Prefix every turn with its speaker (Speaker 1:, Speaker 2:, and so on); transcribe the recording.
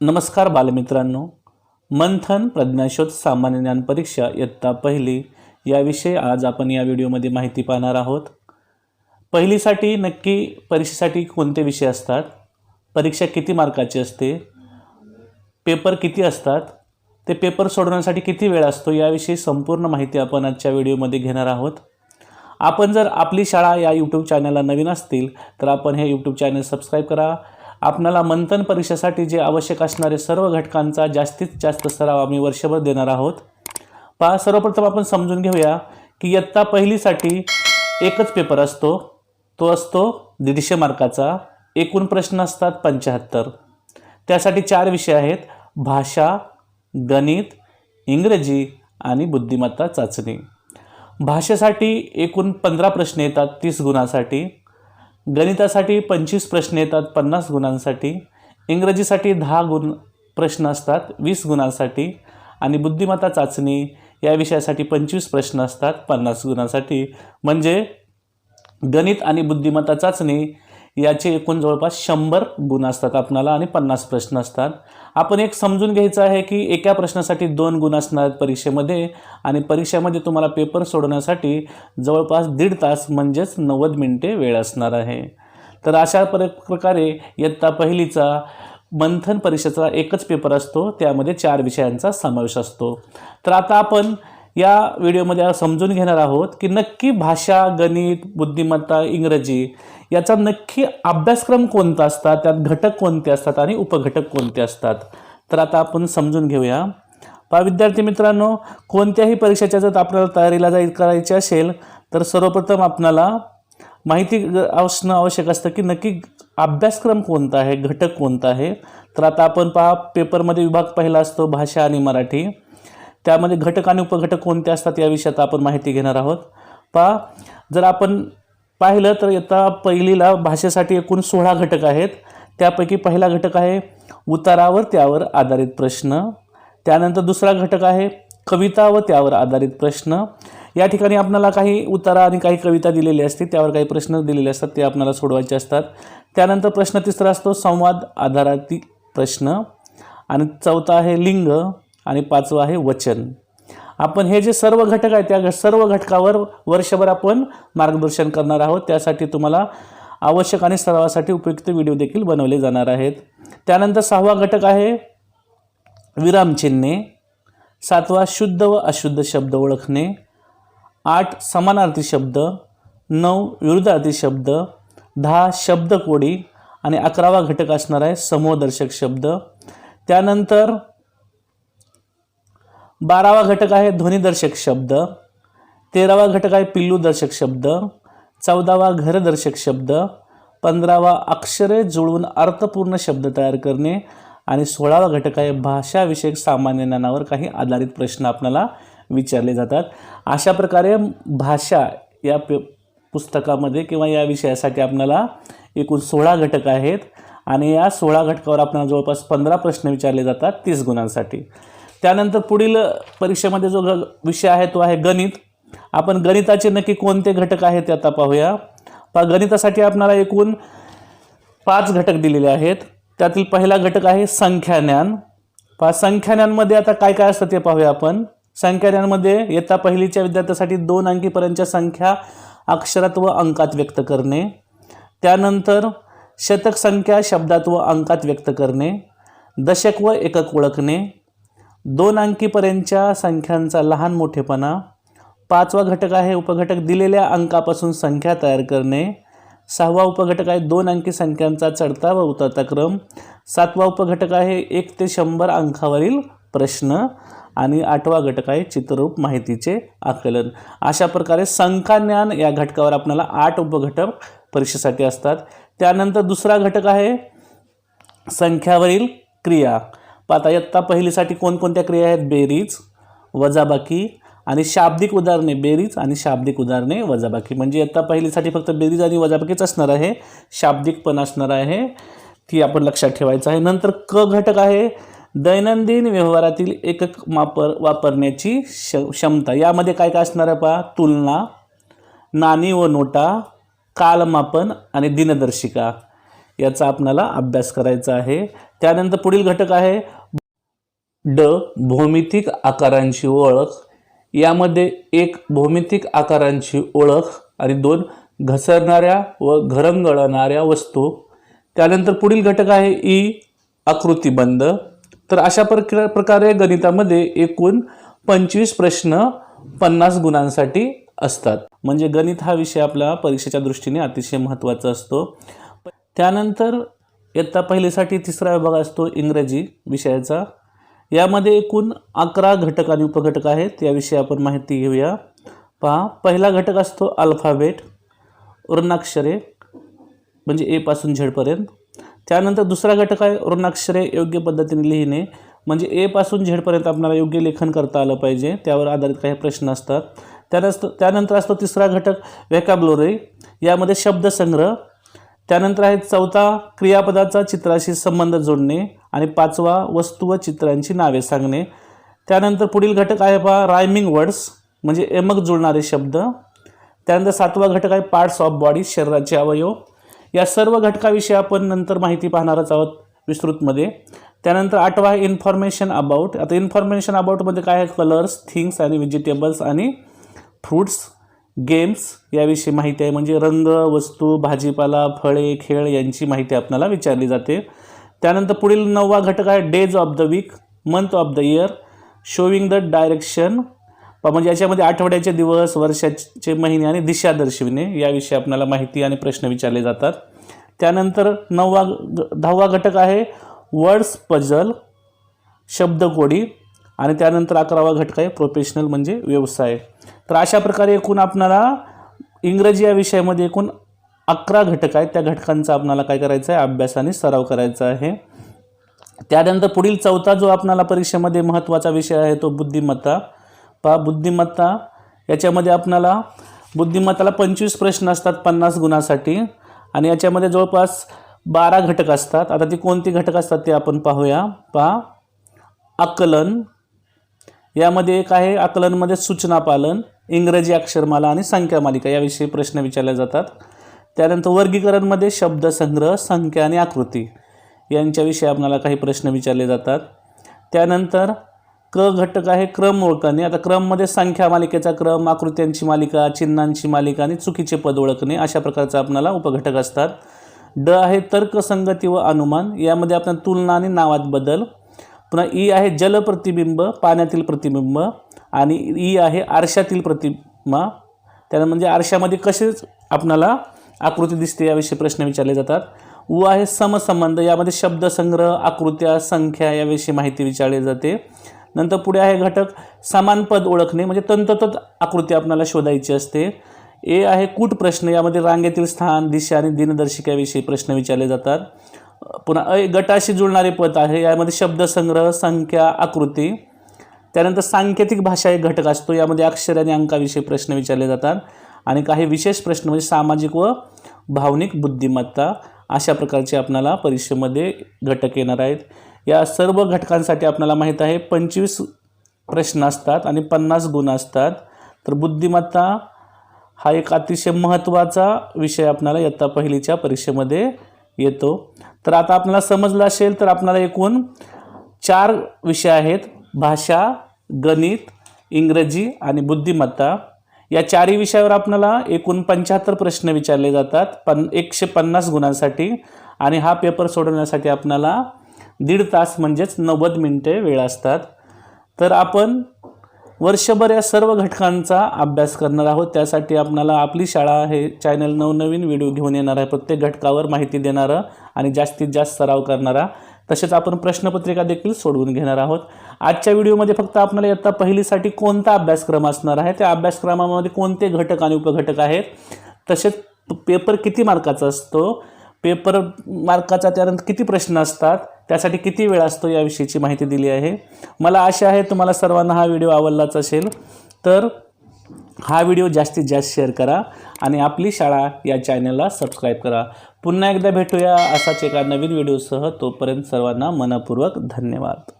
Speaker 1: नमस्कार बालमित्रांनो. मंथन प्रज्ञाशोध सामान्य ज्ञान परीक्षा इयत्ता पहिली याविषयी आज आपण या व्हिडिओमध्ये माहिती पाहणार आहोत. पहिलीसाठी नक्की परीक्षेसाठी कोणते विषय असतात? परीक्षा किती मार्काची असते? पेपर किती असतात? ते पेपर सोडवण्यासाठी किती वेळ असतो? याविषयी संपूर्ण माहिती आपण आजच्या व्हिडिओमध्ये घेणार आहोत. आपण जर आपली शाळा या यूट्यूब चॅनलला नवीन असतील तर आपण हे यूट्यूब चॅनल सबस्क्राईब करा. आपणाला मंथन परीक्षेसाठी जे आवश्यक असणारे सर्व घटकांचा जास्तीत जास्त सराव आम्ही वर्षभर देणार आहोत. पहा सर्वप्रथम आपण समजून घेऊया की इयत्ता पहिलीसाठी एकच पेपर असतो. तो असतो दीडशे मार्काचा. एकूण प्रश्न असतात पंच्याहत्तर. त्यासाठी चार विषय आहेत. भाषा गणित इंग्रजी आणि बुद्धिमत्ता चाचणी. भाषेसाठी एकूण पंधरा प्रश्न येतात तीस गुणासाठी. गणितासाठी पंचवीस प्रश्न येतात पन्नास गुणांसाठी. इंग्रजीसाठी दहा गुण प्रश्न असतात वीस गुणांसाठी. आणि बुद्धिमत्ता चाचणी या विषयासाठी पंचवीस प्रश्न असतात पन्नास गुणांसाठी. म्हणजे गणित आणि बुद्धिमत्ता चाचणी याचे एकूण जवळपास शंभर गुण असतात आपणाला आणि पन्नास प्रश्न असतात. आपण एक समजून घ्यायचं आहे की एका प्रश्नासाठी दोन गुण असणार परीक्षेमध्ये आणि परीक्षेमध्ये तुम्हाला पेपर सोडवण्यासाठी जवळपास दीड तास म्हणजेच नव्वद मिनिटे वेळ असणार आहे. तर अशा प्र प्रकारे इयत्ता पहिलीचा मंथन परीक्षेचा एकच पेपर असतो त्यामध्ये चार विषयांचा समावेश असतो. तर आता आपण या व्हिडिओमध्ये समजून घेणार आहोत की नक्की भाषा गणित बुद्धिमत्ता इंग्रजी याचा नक्की अभ्यासक्रम कोणता असतात त्यात घटक कोणते असतात आणि उपघटक कोणते असतात. तर आता आपण समजून घेऊया. पहा विद्यार्थी मित्रांनो कोणत्याही परीक्षेच्या जर आपल्याला तयारीला जाय करायची असेल तर सर्वप्रथम आपणाला माहिती असणं आवश्यक असतं की नक्की अभ्यासक्रम कोणता आहे घटक कोणता आहे. तर आता आपण पहा पेपरमध्ये विभाग पहिला असतो भाषा आणि मराठी. त्यामध्ये घटक आणि उपघटक कोणते असतात या विषयात आपण माहिती घेणार आहोत. पहा जर आपण पाहिलं तर आता पहिलीला भाषेसाठी एकूण सोळा घटक आहेत. त्यापैकी पहिला घटक आहे उतारावर त्यावर आधारित प्रश्न. त्यानंतर दुसरा घटक आहे कविता व त्यावर आधारित प्रश्न. या ठिकाणी आपल्याला काही उतारा आणि काही कविता दिलेली असते त्यावर काही प्रश्न दिलेले असतात ते आपल्याला सोडवायचे असतात. त्यानंतर प्रश्न तिसरा असतो संवाद आधारातील प्रश्न. आणि चौथा आहे लिंग. आणि पाचवा आहे वचन. आपण हे जे सर्व घटक आहे त्या सर्व घटकावर वर्षभर आपण मार्गदर्शन करणार आहोत. त्यासाठी तुम्हाला आवश्यक आणि सरावासाठी उपयुक्त व्हिडिओ देखील बनवले जाणार आहेत. त्यानंतर सहावा घटक आहे विरामचिन्हे सातवा शुद्ध व अशुद्ध शब्द ओळखणे. आठ समानार्थी शब्द. नऊ विरुद्धार्थी शब्द. दहा शब्दकोडी. आणि अकरावा घटक असणार आहे समूहदर्शक शब्द. त्यानंतर बारावा घटक आहे ध्वनिदर्शक शब्द. तेरावा घटक आहे पिल्लूदर्शक शब्द. चौदावा घरदर्शक शब्द. पंधरावा अक्षरे जुळवून अर्थपूर्ण शब्द तयार करणे. आणि सोळावा घटक आहे भाषाविषयक सामान्य ज्ञानावर काही आधारित प्रश्न आपल्याला विचारले जातात. अशा प्रकारे भाषा या पे पुस्तकामध्ये किंवा या विषयासाठी आपल्याला एकूण सोळा घटक आहेत. आणि या सोळा घटकावर आपल्याला जवळपास पंधरा प्रश्न विचारले जातात तीस गुणांसाठी. त्यानंतर पुढील परीक्षेमध्ये जो ग विषय आहे तो आहे गणित. आपण गणिताचे नक्की कोणते घटक आहेत ते आता पाहूया. पा गणितासाठी आपणाला एकूण पाच घटक दिलेले आहेत. त्यातील पहिला घटक आहे संख्याज्ञान. पहा संख्याज्ञानमध्ये आता काय काय असतं ते पाहूया आपण. संख्याज्ञानमध्ये येता पहिलीच्या विद्यार्थ्यासाठी दोन अंकीपर्यंतच्या संख्या अक्षरात व अंकात व्यक्त करणे. त्यानंतर शतक संख्या शब्दात व अंकात व्यक्त करणे. दशक व एकक ओळखणे. दोन अंकीपर्यंतच्या संख्यांचा लहान मोठेपणा पाचवा घटक आहे उपघटक दिलेल्या अंकापासून संख्या तयार करणे सहावा उपघटक आहे दोन अंकी संख्यांचा चढता व उतरता क्रम सातवा उपघटक आहे एक ते शंभर अंकावरील प्रश्न आणि आठवा घटक आहे चित्ररूप माहितीचे आकलन. अशा प्रकारे संख्याज्ञान या घटकावर आपल्याला आठ उपघटक परीक्षेसाठी असतात. त्यानंतर दुसरा घटक आहे संख्यावरील क्रिया. पाहता इयत्ता पहिलीसाठी कोणकोणत्या क्रिया आहेत? बेरीज वजाबाकी आणि शाब्दिक उदाहरणे. बेरीज आणि शाब्दिक उदाहरणे वजाबाकी. म्हणजे इयत्ता पहिलीसाठी फक्त बेरीज आणि वजाबाकीच असणार आहे. शाब्दिक पण असणार आहे. ती आपण लक्षात ठेवायचं आहे. नंतर क घटक आहे. दैनंदिन व्यवहारातील एकक वापर वापरण्याची श क्षमता. यामध्ये काय काय असणार आहे पहा? तुलना नाणी व नोटा कालमापन आणि दिनदर्शिका. याचा आपणाला अभ्यास करायचा आहे. त्यानंतर पुढील घटक आहे. ड भौमितिक आकारांची ओळख. यामध्ये एक भौमितिक आकारांची ओळख आणि दोन घसरणाऱ्या व घरंगळणाऱ्या वस्तू. त्यानंतर पुढील घटक आहे ई आकृतिबंध. तर अशा प्रक्र प्रकारे गणितामध्ये एकूण पंचवीस प्रश्न पन्नास गुणांसाठी असतात. म्हणजे गणित हा विषय आपल्या परीक्षेच्या दृष्टीने अतिशय महत्त्वाचा असतो. त्यानंतर इयत्ता पहिलीसाठी तिसरा विभाग असतो इंग्रजी विषयाचा. यामध्ये एकूण अकरा घटक आणि उपघटक आहेत. याविषयी आपण माहिती घेऊया. पहा पहिला घटक असतो अल्फाबेट वर्णाक्षरे म्हणजे एपासून झेडपर्यंत त्यानंतर दुसरा घटक आहे वर्णाक्षरे योग्य पद्धतीने लिहिणे. म्हणजे एपासून झेडपर्यंत आपल्याला योग्य लेखन करता आलं पाहिजे. त्यावर आधारित काही प्रश्न असतात. त्यानंतर त्यानंतर असतो तिसरा घटक वेकाब्लोरे यामध्ये शब्दसंग्रह. त्यानंतर आहे चौथा क्रियापदाचा चित्राशी संबंध जोडणे. आणि पाचवा वस्तू व चित्रांची नावे सांगणे. त्यानंतर पुढील घटक आहे पहा रायमिंग वर्ड्स म्हणजे एमक जुळणारे शब्द. त्यानंतर सातवा घटक आहे पार्ट्स ऑफ बॉडी शरीराचे अवयव. या सर्व घटकाविषयी आपण नंतर माहिती पाहणारच आहोत विस्तृतमध्ये. त्यानंतर आठवा आहे इन्फॉर्मेशन अबाउट आता इन्फॉर्मेशन अबाउटमध्ये काय आहे? कलर्स थिंग्स आणि व्हेजिटेबल्स आणि फ्रूट्स गेम्स याविषयी माहिती आहे. म्हणजे रंग वस्तू भाजीपाला फळे खेळ यांची माहिती आपल्याला विचारली जाते. त्यानंतर पुढील नववा घटक आहे days of the week month of the year showing the direction म्हणजे याच्यामध्ये आठवड्याचे दिवस वर्षाचे महिने आणि दिशा दर्शविणे याविषयी आपल्याला माहिती आणि प्रश्न विचारले जातात. त्यानंतर नववा ग- दहावा घटक आहे वर्ड्स पजल शब्दकोडी आणि त्यानंतर अकरावा घटक आहे प्रोफेशनल म्हणजे व्यवसाय. तर अशा प्रकारे एकूण आपणाला इंग्रजी या विषयामध्ये एकूण अकरा घटक आहेत. त्या घटकांचा आपणाला काय करायचं आहे? अभ्यास आणि सराव करायचा आहे. त्यानंतर पुढील चौथा जो आपणाला परीक्षेमध्ये महत्त्वाचा विषय आहे तो बुद्धिमत्ता. पहा बुद्धिमत्ता याच्यामध्ये आपणाला बुद्धिमत्ताला पंचवीस प्रश्न असतात पन्नास गुणासाठी. आणि याच्यामध्ये जवळपास बारा घटक असतात. आता ती कोणती घटक असतात ते आपण पाहूया. पहा आकलन. यामध्ये एक आहे आकलनमध्ये सूचना पालन इंग्रजी अक्षरमाला आणि संख्या मालिका याविषयी प्रश्न विचारले जातात. त्यानंतर वर्गीकरणमध्ये शब्दसंग्रह संख्या आणि आकृती यांच्याविषयी आपणाला काही प्रश्न विचारले जातात. त्यानंतर क घटक आहे क्रम ओळखणे. आता क्रममध्ये संख्या मालिकेचा क्रम आकृत्यांची मालिका चिन्हांची मालिका आणि चुकीचे पद ओळखणे अशा प्रकारचा आपणाला उपघटक असतात. ड आहे तर्कसंगती व अनुमान. यामध्ये आपण तुलना आणि नावात बदल. पुन्हा ई आहे जलप्रतिबिंब पाण्यातील प्रतिबिंब आणि ई आहे आरशातील प्रतिमा. त्यानं म्हणजे आरशामध्ये कसेच आपणाला आकृती दिसते याविषयी प्रश्न विचारले जातात. व आहे समसंबंध यामध्ये शब्दसंग्रह आकृत्या संख्या याविषयी माहिती विचारली जाते. नंतर पुढे आहे घटक समान पद ओळखणे म्हणजे तंततत आकृती आपणाला शोधायची असते. ए आहे कूट प्रश्न यामध्ये रांगेतील स्थान दिशा आणि दिनदर्शिकाविषयी प्रश्न विचारले जातात. पुन्हा अ गटाशी जुळणारे पद आहे यामध्ये शब्दसंग्रह संख्या आकृती. त्यानंतर सांकेतिक भाषा एक घटक असतो यामध्ये अक्षर आणि अंकाविषयी प्रश्न विचारले जातात. आणि काही विशेष प्रश्न म्हणजे सामाजिक व भावनिक बुद्धिमत्ता अशा प्रकारचे आपणाला परीक्षेमध्ये घटक येणार आहेत. या सर्व घटकांसाठी आपल्याला माहीत आहे पंचवीस प्रश्न असतात आणि पन्नास गुण असतात. तर बुद्धिमत्ता हा एक अतिशय महत्त्वाचा विषय आपल्याला इयत्ता पहिलीच्या परीक्षेमध्ये येतो. तर आता आपल्याला समजलं असेल तर आपल्याला एकूण चार विषय आहेत. भाषा गणित इंग्रजी आणि बुद्धिमत्ता. या चारही विषयावर आपल्याला एकूण पंच्याहत्तर प्रश्न विचारले जातात पन एकशे पन्नास गुणांसाठी. आणि हा पेपर सोडवण्यासाठी आपल्याला दीड तास म्हणजेच नव्वद मिनटे वेळ असतात. तर आपण वर्षभर या सर्व घटकांचा अभ्यास करणार आहोत. त्यासाठी आपणाला आपली शाळा हे चॅनल नवनवीन व्हिडिओ घेऊन येणार आहे प्रत्येक घटकावर माहिती देणारं आणि जास्तीत जास्त सराव करणारा. तसेच आपण प्रश्नपत्रिका देखील सोडवून घेणार आहोत. आजच्या व्हिडिओमध्ये फक्त आपल्याला इयत्ता पहिलीसाठी कोणता अभ्यासक्रम असणार आहे? त्या अभ्यासक्रमामध्ये कोणते घटक आणि उपघटक आहेत? तसेच पेपर किती मार्काचा असतो? पेपर मार्काचा त्यानंतर किती प्रश्न असतात? त्यासाठी किती वेळ असतो याविषयीची माहिती दिली आहे. मला आशा आहे तुम्हाला सर्वांना हा व्हिडिओ आवडलाच असेल. तर हा व्हिडिओ जास्तीत जास्त शेअर करा आणि आपली शाळा या चॅनलला सबस्क्राईब करा. पुन्हा एकदा भेटूया असाच एका नवीन व्हिडिओसह. तोपर्यंत सर्वांना मनपूर्वक धन्यवाद.